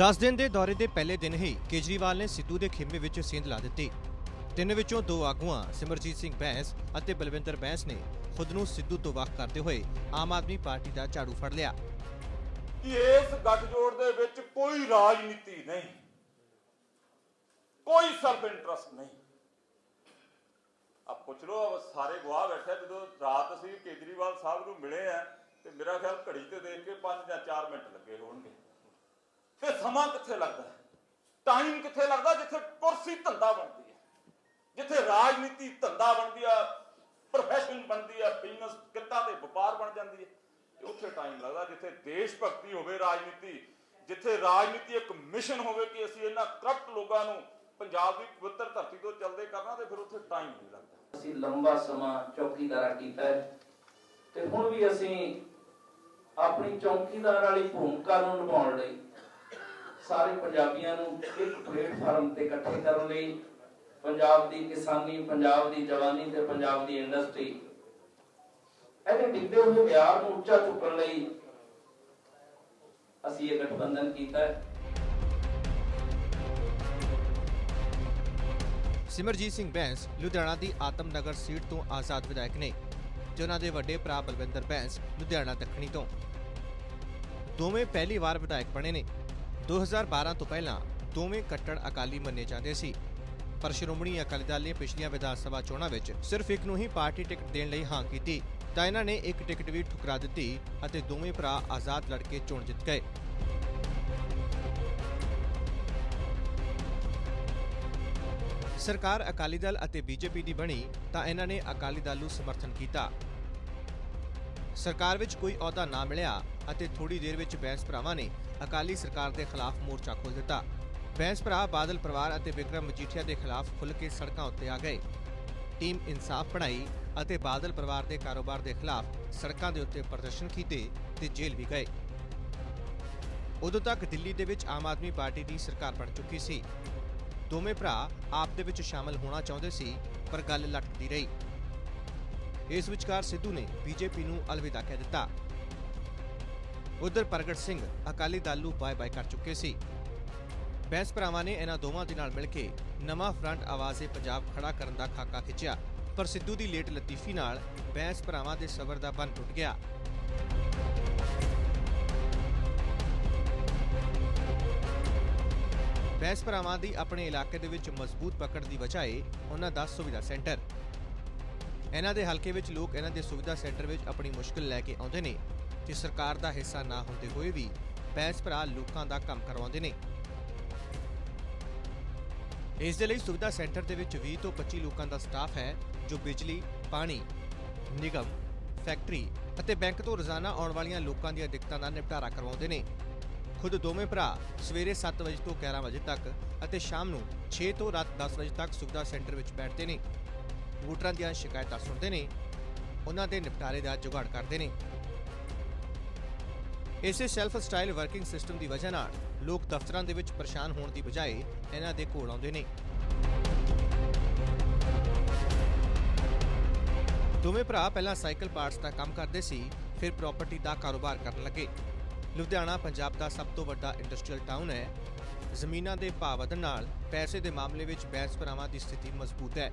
10 ਦਿਨ ਦੇ ਦੌਰੇ ਦੇ ਪਹਿਲੇ ਦਿਨ ਹੀ ਕੇਜਰੀਵਾਲ ਨੇ ਸਿੱਧੂ ਦੇ ਖੇਮੇ ਵਿੱਚ ਸਿੰਧ ਲਾ ਦਿੱਤੀ। ਤਿੰਨ ਵਿੱਚੋਂ ਦੋ ਆਗੂਆਂ, ਸਿਮਰਜੀਤ ਸਿੰਘ ਬੈਂਸ ਅਤੇ ਬਲਵਿੰਦਰ ਬੈਂਸ ਨੇ ਖੁਦ ਨੂੰ ਸਿੱਧੂ ਤੋਂ ਵੱਖ ਕਰਦੇ ਹੋਏ ਆਮ ਆਦਮੀ ਪਾਰਟੀ ਦਾ ਝਾੜੂ ਫੜ ਲਿਆ। ਇਸ ਗੱਠਜੋੜ ਦੇ ਵਿੱਚ ਕੋਈ ਰਾਜਨੀਤੀ ਨਹੀਂ। ਕੋਈ ਸੈਲਫ ਇੰਟਰਸਟ ਨਹੀਂ। ਆਪ ਪੁੱਛ ਲਓ ਸਾਰੇ ਗਵਾਹ ਬੈਠੇ ਜਦੋਂ ਰਾਤ ਅਸੀਂ ਕੇਜਰੀਵਾਲ ਸਾਹਿਬ ਨੂੰ ਮਿਲੇ ਆ, ਤੇ ਮੇਰਾ ਖਿਆਲ ਘੜੀ ਤੇ ਦੇਖ ਕੇ 5 ਜਾਂ 4 ਮਿੰਟ ਲੱਗੇ ਹੋਣਗੇ। ਤੇ ਸਮਾਂ ਕਿੱਥੇ ਲੱਗਦਾ? ਟਾਈਮ ਕਿੱਥੇ ਲੱਗਦਾ ਜਿੱਥੇ ਕੁਰਸੀ ਧੰਦਾ ਬਣਦੀ ਹੈ? ਜਿੱਥੇ ਰਾਜਨੀਤੀ ਧੰਦਾ ਬਣਦੀ ਆ ਪ੍ਰੋਫੈਸ਼ਨ ਬਣਦੀ ਆ ਬਿਜ਼ਨਸ ਕਿੱਤਾ ਤੇ ਵਪਾਰ ਬਣ ਜਾਂਦੀ ਹੈ? ਤੇ ਉੱਥੇ ਟਾਈਮ ਲੱਗਦਾ ਜਿੱਥੇ ਦੇਸ਼ ਭਗਤੀ ਹੋਵੇ ਰਾਜਨੀਤੀ, ਜਿੱਥੇ ਰਾਜਨੀਤੀ ਇੱਕ ਮਿਸ਼ਨ ਹੋਵੇ ਕਿ ਅਸੀਂ ਇਹਨਾਂ ਕਰਪਟ ਲੋਕਾਂ ਨੂੰ ਪੰਜਾਬ ਦੀ ਪਵਿੱਤਰ ਧਰਤੀ ਤੋਂ ਚੱਲਦੇ ਕਰਨਾ, ਤੇ ਫਿਰ ਉੱਥੇ ਟਾਈਮ ਨਹੀਂ ਲੱਗਦਾ। ਅਸੀਂ ਲੰਬਾ ਸਮਾਂ ਚੌਕੀਦਾਰਾ ਕੀਤਾ ਹੈ। ਤੇ ਹੁਣ ਵੀ ਅਸੀਂ ਆਪਣੀ ਚੌਕੀਦਾਰ ਵਾਲੀ ਭੂਮਿਕਾ ਨੂੰ ਨਿਭਾਉਣ ਲਈ ਸਾਰੇ ਪੰਜਾਬੀਆਂ ਨੂੰ ਇੱਕ ਪਲੇਟਫਾਰਮ ਤੇ ਇਕੱਠੇ ਕਰਨ ਲਈ ਪੰਜਾਬ ਦੀ ਕਿਸਾਨੀ, ਪੰਜਾਬ ਦੀ ਜਵਾਨੀ ਤੇ ਪੰਜਾਬ ਦੀ ਇੰਡਸਟਰੀ ਇਹਦੇ ਡਿੱਗਦੇ ਹੋਏ ਵਿਆਰ ਨੂੰ ਉੱਚਾ ਚੁੱਕਣ ਲਈ ਅਸੀਂ ਇਹ ਗਠਬੰਧਨ ਕੀਤਾ ਹੈ। ਸਿਮਰਜੀਤ ਸਿੰਘ ਬੈਂਸ ਲੁਧਿਆਣਾ ਦੀ ਆਤਮਨਗਰ ਸੀਟ ਤੋਂ ਆਜ਼ਾਦ ਵਿਧਾਇਕ ਨੇ ਤੇ ਉਹਨਾਂ ਦੇ ਵੱਡੇ ਭਰਾ ਬਲਵਿੰਦਰ ਬੈਂਸ ਲੁਧਿਆਣਾ ਦੱਖਣੀ ਤੋਂ। ਦੋਵੇਂ ਪਹਿਲੀ ਵਾਰ ਵਿਧਾਇਕ ਬਣੇ ਨੇ। 2012 ਤੋਂ ਪਹਿਲਾਂ ਦੋਵੇਂ ਕੱਟੜ ਅਕਾਲੀ ਮੰਨੇ ਜਾਂਦੇ ਸੀ। ਪਰ ਸ਼੍ਰੋਮਣੀ ਅਕਾਲੀ ਦਲ ਨੇ ਪਿਛਲੀਆਂ ਵਿਧਾਨ ਸਭਾ ਚੋਣਾਂ ਵਿੱਚ ਸਿਰਫ ਇੱਕ ਨੂੰ ਹੀ ਪਾਰਟੀ ਟਿਕਟ ਦੇਣ ਲਈ ਹਾਂ ਕੀਤੀ, ਤਾਂ ਇਹਨਾਂ ਨੇ ਇੱਕ ਟਿਕਟ ਵੀ ਠੁਕਰਾ ਦਿੱਤੀ ਅਤੇ ਦੋਵੇਂ ਭਰਾ ਆਜ਼ਾਦ ਲੜ ਕੇ ਚੋਣ ਜਿੱਤ ਗਏ। ਸਰਕਾਰ ਅਕਾਲੀ ਦਲ ਅਤੇ ਬੀਜੇਪੀ ਦੀ ਬਣੀ ਤਾਂ ਇਹਨਾਂ ਨੇ ਅਕਾਲੀ ਦਲ ਨੂੰ ਸਮਰਥਨ ਕੀਤਾ। ਸਰਕਾਰ ਵਿੱਚ ਕੋਈ ਅਹੁਦਾ ਨਾ ਮਿਲਿਆ ਅਤੇ ਥੋੜੀ ਦੇਰ ਵਿੱਚ ਬੈਂਸ ਭਰਾਵਾਂ ਨੇ ਅਕਾਲੀ ਸਰਕਾਰ ਦੇ ਖਿਲਾਫ ਮੋਰਚਾ ਖੋਲ੍ਹ ਦਿੱਤਾ। ਬੈਂਸ ਭਰਾ ਬਾਦਲ ਪਰਿਵਾਰ ਅਤੇ ਵਿਕਰਮ ਮਜੀਠੀਆ ਦੇ ਖਿਲਾਫ ਖੁੱਲ੍ਹ ਕੇ ਸੜਕਾਂ ਉੱਤੇ ਆ ਗਏ। ਟੀਮ ਇਨਸਾਫ ਪੜਾਈ ਅਤੇ ਬਾਦਲ ਪਰਿਵਾਰ ਦੇ ਕਾਰੋਬਾਰ ਦੇ ਖਿਲਾਫ ਸੜਕਾਂ ਦੇ ਉੱਤੇ ਪ੍ਰਦਰਸ਼ਨ ਕੀਤੇ ਤੇ ਜੇਲ੍ਹ ਵੀ ਗਏ। ਉਦੋਂ ਤੱਕ ਦਿੱਲੀ ਦੇ ਵਿੱਚ ਆਮ ਆਦਮੀ ਪਾਰਟੀ ਦੀ ਸਰਕਾਰ ਬਣ ਚੁੱਕੀ ਸੀ। ਦੋਵੇਂ ਭਰਾ ਆਪ ਦੇ ਵਿੱਚ ਸ਼ਾਮਲ ਹੋਣਾ ਚਾਹੁੰਦੇ ਸੀ, ਪਰ ਗੱਲ ਲਟਕਦੀ ਰਹੀ। ਇਸ ਵਿਚਕਾਰ ਸਿੱਧੂ ਨੇ ਬੀਜੇਪੀ ਨੂੰ ਅਲਵਿਦਾ ਕਹਿ ਦਿੱਤਾ। ਉਧਰ ਪ੍ਰਗਟ ਸਿੰਘ ਅਕਾਲੀ ਦਲ ਨੂੰ ਬਾਏ-ਬਾਏ ਕਰ ਚੁੱਕੇ ਸੀ। ਬੈਂਸ ਭਰਾਵਾਂ ਨੇ ਇਹਨਾਂ ਦੋਵਾਂ ਦੇ ਨਾਲ ਮਿਲ ਕੇ ਨਵਾਂ ਫਰੰਟ ਆਵਾਜ਼ੇ ਪੰਜਾਬ ਖੜਾ ਕਰਨ ਦਾ ਖਾਕਾ ਖਿੱਚਿਆ, ਪਰ ਸਿੱਧੂ ਦੀ ਲੇਟ ਲਤੀਫੀ ਨਾਲ ਬੈਂਸ ਭਰਾਵਾਂ ਦੇ ਸਬਰ ਦਾ ਬੰਨ ਟੁੱਟ ਗਿਆ। ਬੈਂਸ ਭਰਾਵਾਂ ਦੀ ਆਪਣੇ ਇਲਾਕੇ ਦੇ ਵਿੱਚ ਮਜ਼ਬੂਤ ਪਕੜ ਦੀ ਬਜਾਏ ਉਹਨਾਂ ਦਾ ਸੁਵਿਧਾ ਸੈਂਟਰ ਇਹਨਾਂ ਦੇ ਹਲਕੇ ਵਿੱਚ ਲੋਕ ਇਹਨਾਂ ਦੇ ਸੁਵਿਧਾ ਸੈਂਟਰ ਵਿੱਚ ਆਪਣੀ ਮੁਸ਼ਕਲ ਲੈ ਕੇ ਆਉਂਦੇ ਨੇ ਤੇ ਸਰਕਾਰ ਦਾ ਹਿੱਸਾ ਨਾ ਹੁੰਦੇ ਹੋਏ ਵੀ ਬੈਂਸ ਭਰਾ ਲੋਕਾਂ ਦਾ ਕੰਮ ਕਰਵਾਉਂਦੇ ਨੇ। ਇਸ ਦੇ ਲਈ ਸੁਵਿਧਾ ਸੈਂਟਰ ਦੇ ਵਿੱਚ 20 ਤੋਂ 25 ਲੋਕਾਂ ਦਾ ਸਟਾਫ ਹੈ, ਜੋ ਬਿਜਲੀ, ਪਾਣੀ, ਨਿਗਮ, ਫੈਕਟਰੀ ਅਤੇ ਬੈਂਕ ਤੋਂ ਰੋਜ਼ਾਨਾ ਆਉਣ ਵਾਲੀਆਂ ਲੋਕਾਂ ਦੀਆਂ ਦਿੱਕਤਾਂ ਦਾ ਨਿਪਟਾਰਾ ਕਰਵਾਉਂਦੇ ਨੇ। ਖੁਦ ਦੋਵੇਂ ਭਰਾ ਸਵੇਰੇ 7 ਵਜੇ ਤੋਂ 11 ਵਜੇ ਤੱਕ ਅਤੇ ਸ਼ਾਮ ਨੂੰ 6 ਤੋਂ ਰਾਤ 10 ਵਜੇ ਤੱਕ ਸੁਵਿਧਾ ਸੈਂਟਰ ਵਿੱਚ ਬੈਠਦੇ ਨੇ। ਵੋਟਰਾਂ ਦੀਆਂ ਸ਼ਿਕਾਇਤਾਂ ਸੁਣਦੇ ਨੇ, ਉਹਨਾਂ ਦੇ ਨਿਪਟਾਰੇ ਦਾ ਜੁਗਾੜ ਕਰਦੇ ਨੇ। ਇਸੇ ਸੈਲਫ ਸਟਾਈਲ ਵਰਕਿੰਗ ਸਿਸਟਮ ਦੀ ਵਜ੍ਹਾ ਨਾਲ ਲੋਕ ਦਫ਼ਤਰਾਂ ਦੇ ਵਿੱਚ ਪਰੇਸ਼ਾਨ ਹੋਣ ਦੀ ਬਜਾਏ ਇਹਨਾਂ ਦੇ ਕੋਲ ਆਉਂਦੇ ਨੇ। ਦੋਵੇਂ ਭਰਾ ਪਹਿਲਾਂ ਸਾਈਕਲ ਪਾਰਟਸ ਦਾ ਕੰਮ ਕਰਦੇ ਸੀ, ਫਿਰ ਪ੍ਰਾਪਰਟੀ ਦਾ ਕਾਰੋਬਾਰ ਕਰਨ ਲੱਗੇ। ਲੁਧਿਆਣਾ, ਪੰਜਾਬ ਦਾ ਸਭ ਤੋਂ ਵੱਡਾ ਇੰਡਸਟਰੀਅਲ ਟਾਊਨ ਹੈ। ਜ਼ਮੀਨਾਂ ਦੇ ਭਾਅ ਵਧਣ ਨਾਲ ਪੈਸੇ ਦੇ ਮਾਮਲੇ ਵਿੱਚ ਬੈਂਸ ਭਰਾਵਾਂ ਦੀ ਸਥਿਤੀ ਮਜ਼ਬੂਤ ਹੈ।